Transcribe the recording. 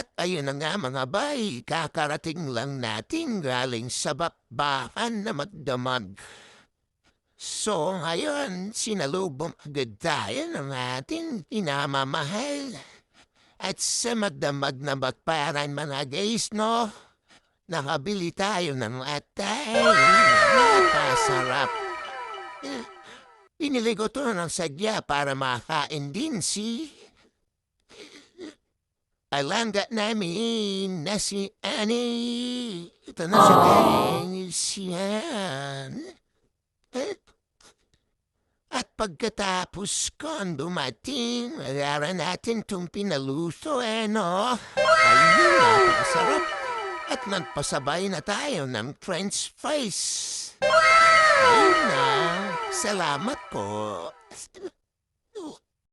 At ayun na nga mga bay, kakarating lang natin galing sa bakbakan na magdamag. So ngayon, sinalubong agad tayo ng ating inamamahal. At sa magdamag na bakparan mga guys, no? Nakabili tayo ng atay. Napasarap. Eh, Binili ko to ng sadya para makain din si... Alangga namin na si Annie. Ito na guys. Yan. Eh, At pagkatapos kon dumating, magara natin itong pinaluso eh, no? Ayun, napakasarap. At nagpasabay na tayo ng french fries. Ayun na. Salamat po.